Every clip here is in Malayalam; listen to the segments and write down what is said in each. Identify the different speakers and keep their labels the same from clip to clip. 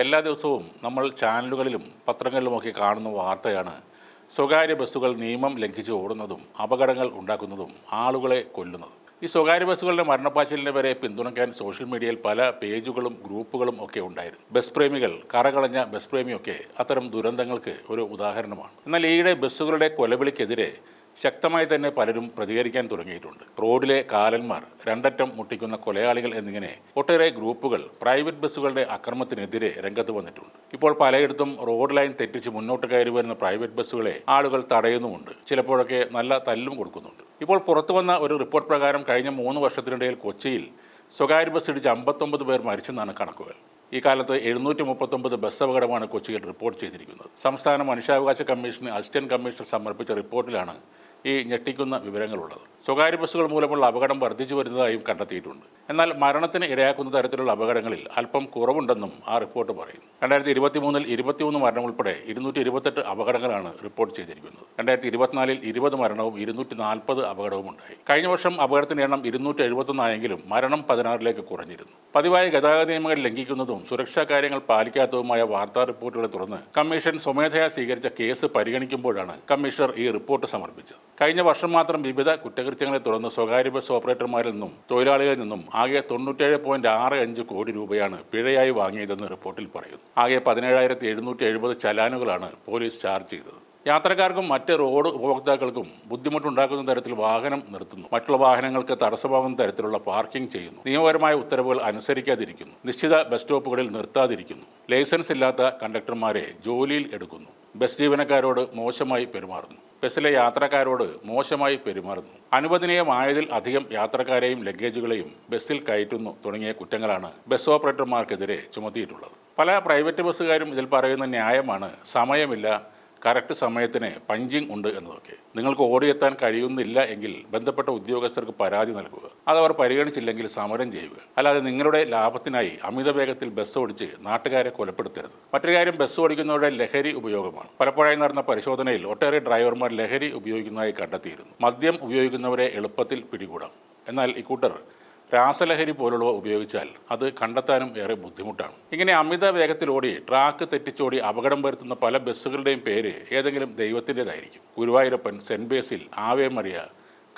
Speaker 1: എല്ലാ ദിവസവും നമ്മൾ ചാനലുകളിലും പത്രങ്ങളിലുമൊക്കെ കാണുന്ന വാർത്തയാണ്. സ്വകാര്യ ബസ്സുകൾ നിയമം ലംഘിച്ച് ഓടുന്നതും അപകടങ്ങൾ ഉണ്ടാക്കുന്നതും ആളുകളെ കൊല്ലുന്നതും. ഈ സ്വകാര്യ ബസ്സുകളുടെ മരണപ്പാച്ചിലിനെ വരെ പിന്തുണയ്ക്കാൻ സോഷ്യൽ മീഡിയയിൽ പല പേജുകളും ഗ്രൂപ്പുകളും ഒക്കെ ഉണ്ടായിരുന്നു. ബസ് പ്രേമികൾ കറകളഞ്ഞ ബസ് പ്രേമിയൊക്കെ അത്തരം ദുരന്തങ്ങൾക്ക് ഒരു ഉദാഹരണമാണ്. എന്നാൽ ഈയിടെ ബസ്സുകളുടെ കൊലവിളിക്കെതിരെ ശക്തമായി തന്നെ പലരും പ്രതികരിക്കാൻ തുടങ്ങിയിട്ടുണ്ട്. റോഡിലെ കാലന്മാർ രണ്ടറ്റം മുട്ടിക്കുന്ന കൊലയാളികൾ എന്നിങ്ങനെ ഒട്ടേറെ ഗ്രൂപ്പുകൾ പ്രൈവറ്റ് ബസ്സുകളുടെ അക്രമത്തിനെതിരെ രംഗത്ത് വന്നിട്ടുണ്ട്. ഇപ്പോൾ പലയിടത്തും റോഡ് ലൈൻ തെറ്റിച്ച് മുന്നോട്ട് കയറി വരുന്ന പ്രൈവറ്റ് ബസ്സുകളെ ആളുകൾ തടയുന്നുമുണ്ട്. ചിലപ്പോഴൊക്കെ നല്ല തല്ലും കൊടുക്കുന്നുണ്ട്. ഇപ്പോൾ പുറത്തു വന്ന ഒരു റിപ്പോർട്ട് പ്രകാരം കഴിഞ്ഞ മൂന്ന് വർഷത്തിനിടയിൽ കൊച്ചിയിൽ സ്വകാര്യ ബസ് ഇടിച്ച് അമ്പത്തൊമ്പത് പേർ മരിച്ചെന്നാണ് കണക്കുകൾ. ഈ കാലത്ത് എഴുന്നൂറ്റി മുപ്പത്തൊമ്പത് ബസ് അപകടമാണ് കൊച്ചിയിൽ റിപ്പോർട്ട് ചെയ്തിരിക്കുന്നത്. സംസ്ഥാന മനുഷ്യാവകാശ കമ്മീഷന് അസിസ്റ്റന്റ് കമ്മീഷണർ സമർപ്പിച്ച റിപ്പോർട്ടിലാണ് ഈ ഞെട്ടിക്കുന്ന വിവരങ്ങളുള്ളത്. സ്വകാര്യ ബസ്സുകൾ മൂലമുള്ള അപകടം വർദ്ധിച്ചു വരുന്നതായും കണ്ടെത്തിയിട്ടുണ്ട്. എന്നാൽ മരണത്തിന് ഇടയാക്കുന്ന തരത്തിലുള്ള അപകടങ്ങളിൽ അല്പം കുറവുണ്ടെന്നും ആ റിപ്പോർട്ട് പറയുന്നു. രണ്ടായിരത്തി ഇരുപത്തി മൂന്നിൽ ഇരുപത്തിമൂന്ന് മരണം ഉൾപ്പെടെ ഇരുന്നൂറ്റി ഇരുപത്തെട്ട് അപകടങ്ങളാണ് റിപ്പോർട്ട് ചെയ്തിരിക്കുന്നത്. രണ്ടായിരത്തി ഇരുപത്തിനാലിൽ ഇരുപത് മരണവും ഇരുന്നൂറ്റി നാൽപ്പത് അപകടവും ഉണ്ടായി. കഴിഞ്ഞ വർഷം അപകടത്തിന്റെ എണ്ണം ഇരുന്നൂറ്റി എഴുപത്തൊന്നായെങ്കിലും മരണം പതിനാറിലേക്ക് കുറഞ്ഞിരുന്നു. പതിവായ ഗതാഗത നിയമങ്ങൾ ലംഘിക്കുന്നതും സുരക്ഷാ കാര്യങ്ങൾ പാലിക്കാത്തതുമായ വാർത്താ റിപ്പോർട്ടുകളെ തുടർന്ന് കമ്മീഷൻ സ്വമേധയാ സ്വീകരിച്ച കേസ് പരിഗണിക്കുമ്പോഴാണ് കമ്മീഷണർ ഈ റിപ്പോർട്ട് സമർപ്പിച്ചത്. കഴിഞ്ഞ വർഷം മാത്രം വിവിധ കുറ്റകൃത്യങ്ങളെ തുടർന്ന് സ്വകാര്യ ബസ് ഓപ്പറേറ്റർമാരിൽ നിന്നും തൊഴിലാളികളിൽ നിന്നും ആകെ തൊണ്ണൂറ്റേഴ് പോയിന്റ് ആറ് അഞ്ച് കോടി രൂപയാണ് പിഴയായി വാങ്ങിയതെന്ന് റിപ്പോർട്ടിൽ പറയുന്നു. ആകെ പതിനേഴായിരത്തി എഴുന്നൂറ്റി എഴുപത് ചലാനുകളാണ് പോലീസ് ചാർജ് ചെയ്തത്. യാത്രക്കാർക്കും മറ്റ് റോഡ് ഉപഭോക്താക്കൾക്കും ബുദ്ധിമുട്ടുണ്ടാക്കുന്ന തരത്തിൽ വാഹനം നിർത്തുന്നു. മറ്റുള്ള വാഹനങ്ങൾക്ക് തടസ്സമാകുന്ന തരത്തിലുള്ള പാർക്കിംഗ് ചെയ്യുന്നു. നിയമപരമായ ഉത്തരവുകൾ അനുസരിക്കാതിരിക്കുന്നു. നിശ്ചിത ബസ് സ്റ്റോപ്പുകളിൽ നിർത്താതിരിക്കുന്നു. ലൈസൻസ് ഇല്ലാത്ത കണ്ടക്ടർമാരെ ജോലിയിൽ എടുക്കുന്നു. ബസ് ജീവനക്കാരോട് മോശമായി പെരുമാറുന്നു. ബസ്സിലെ യാത്രക്കാരോട് മോശമായി പെരുമാറുന്നു. അനുവദനീയമായതിൽ അധികം യാത്രക്കാരെയും ലഗേജുകളെയും ബസ്സിൽ കയറ്റുന്നു തുടങ്ങിയ കുറ്റങ്ങളാണ് ബസ് ഓപ്പറേറ്റർമാർക്കെതിരെ ചുമത്തിയിട്ടുള്ളത്. പല പ്രൈവറ്റ് ബസ്സുകാരും ഇതിൽ പറയുന്ന ന്യായമാണ് സമയമില്ല കറക്റ്റ് സമയത്തിന് പഞ്ചിങ് ഉണ്ട് എന്നതൊക്കെ. നിങ്ങൾക്ക് ഓടിയെത്താൻ കഴിയുന്നില്ല എങ്കിൽ ബന്ധപ്പെട്ട ഉദ്യോഗസ്ഥർക്ക് പരാതി നൽകുക. അത് അവർ പരിഗണിച്ചില്ലെങ്കിൽ സമരം ചെയ്യുക. അല്ലാതെ നിങ്ങളുടെ ലാഭത്തിനായി അമിത വേഗത്തിൽ ബസ് ഓടിച്ച് നാട്ടുകാരെ കൊലപ്പെടുത്തരുത്. മറ്റൊരു കാര്യം ബസ് ഓടിക്കുന്നവരുടെ ലഹരി ഉപയോഗമാണ്. പലപ്പോഴായി നടന്ന പരിശോധനയിൽ ഒട്ടേറെ ഡ്രൈവർമാർ ലഹരി ഉപയോഗിക്കുന്നതായി കണ്ടെത്തിയിരുന്നു. മദ്യം ഉപയോഗിക്കുന്നവരെ എളുപ്പത്തിൽ പിടികൂടാം. എന്നാൽ ഇക്കൂട്ടർ രാസലഹരി പോലുള്ളവ ഉപയോഗിച്ചാൽ അത് കണ്ടെത്താനും ഏറെ ബുദ്ധിമുട്ടാണ്. ഇങ്ങനെ അമിത വേഗത്തിലോടി ട്രാക്ക് തെറ്റിച്ചോടി അപകടം വരുത്തുന്ന പല ബസ്സുകളുടെയും പേര് ഏതെങ്കിലും ദൈവത്തിന്റെതായിരിക്കും. Guruvayurappan Saint Basil Ave Maria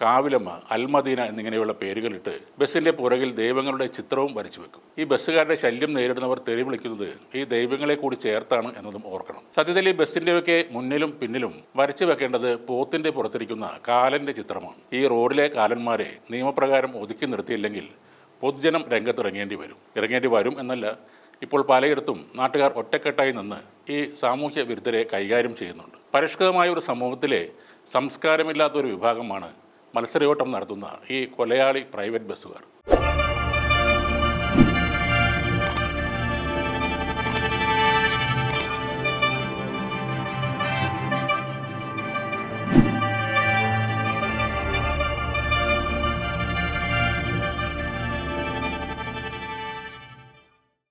Speaker 1: Kavilamma Al Madina എന്നിങ്ങനെയുള്ള പേരുകളിട്ട് ബസ്സിന്റെ പുറകിൽ ദൈവങ്ങളുടെ ചിത്രവും വരച്ചു വെക്കും. ഈ ബസ്സുകാരുടെ ശല്യം നേരിടുന്നവർ തെറി വിളിക്കുന്നത് ഈ ദൈവങ്ങളെ കൂടി ചേർത്താണ് എന്നതും ഓർക്കണം. സത്യത്തിൽ ഈ ബസ്സിന്റെയൊക്കെ മുന്നിലും പിന്നിലും വരച്ചു വെക്കേണ്ടത് പോത്തിന്റെ പുറത്തിരിക്കുന്ന കാലന്റെ ചിത്രമാണ്. ഈ റോഡിലെ കാലന്മാരെ നിയമപ്രകാരം ഒതുക്കി നിർത്തിയില്ലെങ്കിൽ പൊതുജനം രംഗത്തിറങ്ങേണ്ടി വരും. ഇറങ്ങേണ്ടി വരും എന്നല്ല ഇപ്പോൾ പലയിടത്തും നാട്ടുകാർ ഒറ്റക്കെട്ടായി നിന്ന് ഈ സാമൂഹ്യ വിരുദ്ധരെ കൈകാര്യം ചെയ്യുന്നുണ്ട്. പരിഷ്കൃതമായ ഒരു സമൂഹത്തിലെ സംസ്കാരമില്ലാത്ത ഒരു വിഭാഗമാണ് മത്സരയോട്ടം നടത്തുന്ന ഈ കൊലയാളി പ്രൈവറ്റ് ബസ്സുകാർ.